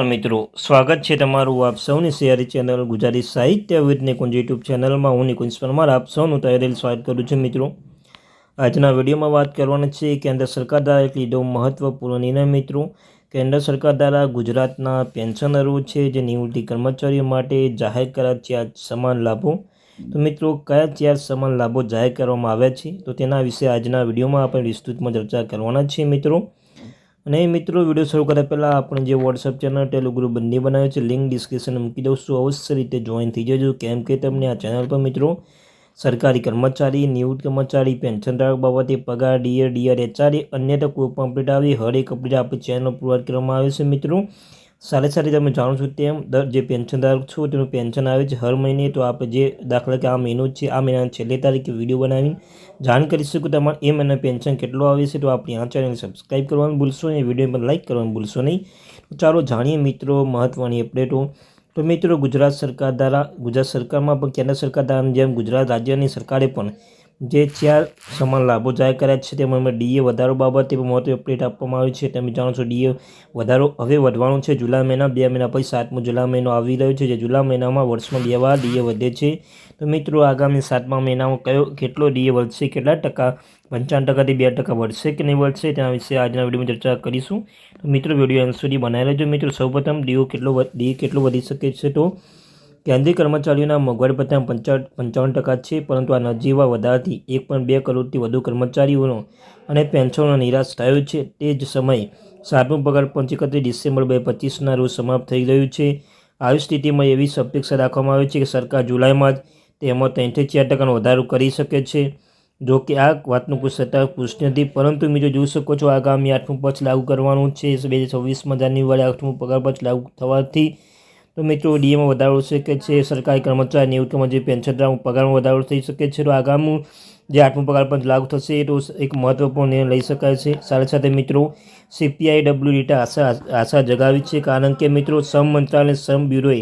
મિત્રો, સ્વાગત છે તમારું આપ સૌની સિયારી ચેનલ ગુજરાતી સાહિત્ય વિથ નિકુંજ યુટ્યુબ ચેનલમાં. હું નિકુંજ પરમાર, આપ સૌનું તૈયારી સ્વાગત કરું છું મિત્રો. આજના વિડીયોમાં વાત કરવાની છે કેન્દ્ર સરકાર દ્વારા એક લીધો મહત્વપૂર્ણ નિર્ણય મિત્રો. કેન્દ્ર સરકાર દ્વારા ગુજરાતના પેન્શનરો છે જે નિવૃત્તિ કર્મચારીઓ માટે જાહેર કરાયા ચાર સમાન લાભો, તો મિત્રો કયા ચાર સમાન લાભો જાહેર કરવામાં આવ્યા છે, તો તેના વિશે આજના વિડીયોમાં આપણે વિસ્તૃતમાં ચર્ચા કરવાના છીએ મિત્રો. અને મિત્રો, વીડિયો શરૂ કર્યા પહેલાં આપણે જે વોટ્સઅપ ચેનલ ટેલિગ્રુપ બંને બનાવ્યો છે લિંક ડિસ્ક્રિપ્શનમાં મૂકી દઉં છું. અવશ્ય રીતે જોઈન થઈ જજો. કેમ કે તમને આ ચેનલ પર મિત્રો, સરકારી કર્મચારી, નિવૃત્ત કર્મચારી પેન્શન ધારક બાબતે પગાર ડીએ ડીઆર એચઆરએ અન્ય તો પણ અપડેટ આવી, હરેક અપડેટ આપણી ચેનલ પ્રોવાઈડ કરવામાં આવે છે મિત્રો. સાથે સાથે તમે જાણો છો તેમ દર જે પેન્શનધારક છો, તેનું પેન્શન આવે છે હર મહિને. તો આપણે જે દાખલા કે આ મહિનો છે, આ મહિનાની છેલ્લી તારીખે વીડિયો બનાવીને જાણ કરી શકો તમારે એ મહિના પેન્શન કેટલો આવે છે તો આપણી આ ચેનલ સબસ્ક્રાઈબ કરવાનું ભૂલશો નહીં વીડિયો પર લાઇક કરવાનું ભૂલશો નહીં. ચાલો જાણીએ મિત્રો મહત્ત્વની અપડેટો તો મિત્રો ગુજરાત સરકાર દ્વારા, ગુજરાત સરકારમાં પણ કેન્દ્ર સરકાર દ્વારા, જેમ ગુજરાત રાજ્યની સરકારે પણ જે ચાર સમાન લાભો જાહેર કર્યા છે, તેમાં ડીએ વધારો બાબતે મહત્વ અપડેટ આપવામાં આવી છે. તમે જાણો છો ડીએ વધારો હવે વધવાનો છે. જુલાઈ મહિના, બે મહિના પછી સાતમો જુલાઈ મહિનો આવી રહ્યો છે, જે જુલાઈ મહિનામાં વર્ષમાં બે વાર ડીએ વધે છે. તો મિત્રો, આગામી સાતમા મહિનામાં કયો, કેટલો ડીએ વધશે, કેટલા ટકા, પંચાવન ટકાથી બે ટકા વધશે કે નહીં વધશે, તેના વિશે આજના વિડીયોમાં ચર્ચા કરીશું. તો મિત્રો, વીડિયો અંત સુધી બનાવી લેજો. મિત્રો, સૌપ્રથમ ડીઓ કેટલો ડીએ કેટલો વધી શકે છે તો કેન્દ્રીય કર્મચારીઓના મોંઘવારી ભથ્થામાં પંચાવન પંચાવન ટકા છે, પરંતુ આ નજીવા વધારાથી એક પોઈન્ટ બે કરોડથી વધુ કર્મચારીઓનો અને પેન્શનનો નિરાશ થયો છે. તે જ સમયે સાતમું પગાર પંચ ડિસેમ્બર બે પચીસના રોજ સમાપ્ત થઈ ગયું છે. આવી સ્થિતિમાં એવી અપેક્ષા રાખવામાં આવી છે કે સરકાર જુલાઈમાં જ તેમાં ત્રણથી ચાર ટકાનો વધારો કરી શકે છે. જો કે આ વાતનું કોઈ સત્તા પુષ્ટિ નથી, પરંતુ મિત્રો જોઈ શકો છો, આગામી આઠમું પક્ષ લાગુ કરવાનું છે. બે હજાર છવ્વીસમાં જાન્યુઆરી આઠમું પગાર પક્ષ લાગુ થવાથી તો મિત્રો, ડીએમાં વધારો શકે છે, સરકારી કર્મચારી નિવૃત્તમાં જે પેન્શન પગારમાં વધારો થઈ શકે છે, તો આગામી જે આઠમું પગાર પણ લાગુ થશે, તો એક મહત્વપૂર્ણ નિર્ણય લઈ શકાય છે. સાથે સાથે મિત્રો સીપીઆઈ ડબલ્યુ ડેટા આશા આશા જગાવી છે, કારણ કે મિત્રો, શ્રમ મંત્રાલય શ્રમ બ્યુરોએ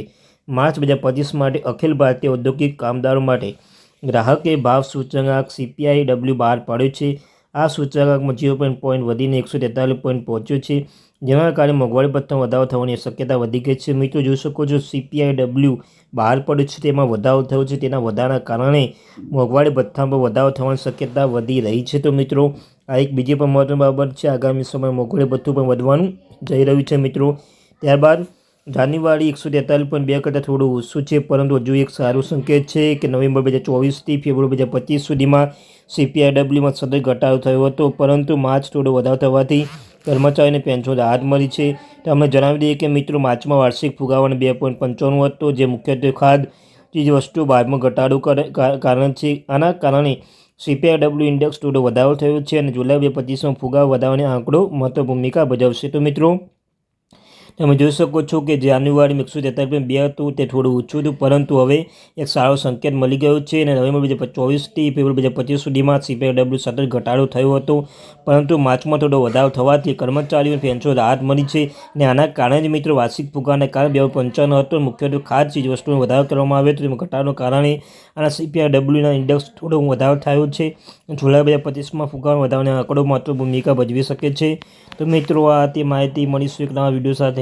માર્ચ બે હજાર પચીસ માટે અખિલ ભારતીય ઔદ્યોગિક કામદારો માટે ગ્રાહકે ભાવ સૂચકાંક સીપીઆઈ ડબલ્યુ બહાર પાડ્યો છે. આ સૂચકાંકમાં જીરો પોઈન્ટ પોઈન્ટ વધીને એકસો તેતાલીસ પોઈન્ટ પહોંચ્યો છે. જેના કારણે મોંઘવારી ભથ્થામાં વધારો થવાની શક્યતા વધી ગઈ છે. મિત્રો, જોઈ શકો છો સીપીઆઈ ડબલ્યુ બહાર પડ્યું છે. તેમાં વધારો થયો છે. તેના વધારાના કારણે મોંઘવારી ભથ્થામાં વધારો થવાની શક્યતા વધી રહી છે. તો મિત્રો, આ એક બીજી પણ મહત્વની બાબત છે. આગામી સમયમાં મોંઘવારી ભથ્થું પણ વધવાનું જઈ રહ્યું છે, મિત્રો. ત્યારબાદ જાન્યુઆરી એકસો તેતાલીસ પોઈન્ટ બે કરતાં થોડું ઓછું છે, પરંતુ હજુ એક સારું સંકેત છે કે નવેમ્બર બે હજાર ચોવીસથી ફેબ્રુઆરી બે હજાર પચીસ સુધીમાં સીપીઆઈડબ્લ્યુમાં સતત ઘટાડો થયો હતો, પરંતુ માર્ચ થોડો વધારો થવાથી કર્મચારીને પેન્શન રાહત મળી છે. તમને જણાવી દઈએ કે મિત્રો, માર્ચમાં વાર્ષિક ફુગાવાનો બે પોઈન્ટ પંચાણું હતો, જે મુખ્યત્વે ખાદ ચીજ વસ્તુ બાદમાં ઘટાડો કારણ છે. આના કારણે સીપીઆઈડબ્લ્યુ ઇન્ડેક્સ થોડો વધારો થયો છે અને જુલાઈ બે પચીસમાં ફુગાવો વધારવાની આંકડો મહત્વ ભૂમિકા ભજવશે. તો મિત્રો તમે જોઈ શકો છો કે જાન્યુઆરીમાં એકસો તેતાલીસ બે હતું તે થોડું ઓછું હતું, પરંતુ હવે એક સારો સંકેત મળી ગયો છે અને નવેમ્બર બે હજાર ચોવીસથી ફેબ્રુઆરી બે હજાર પચીસ સુધીમાં સીપીઆઈડબ્લ્યુ સતત ઘટાડો થયો હતો. પરંતુ માર્ચમાં થોડો વધારો થવાથી કર્મચારીઓને ફેન્સો રાહત મળી છે અને આના કારણે જ મિત્રો વાર્ષિક ફુગાને કારણે બે પંચાવન હતો. મુખ્યત્વે ખાસ ચીજ વસ્તુનો વધારો કરવામાં આવ્યો હતો. તેમાં ઘટાડોના કારણે આના સીપીઆઈડબ્લ્યુના ઇન્ડેક્સ થોડો વધારો થયો છે. જુલાઈ બે હજાર પચીસમાં ફુગાનો વધારાને આંકડો મહત્વ ભૂમિકા ભજવી શકે છે. તો મિત્રો, આ તે માહિતી મળીશું એક નવા વીડિયો સાથે.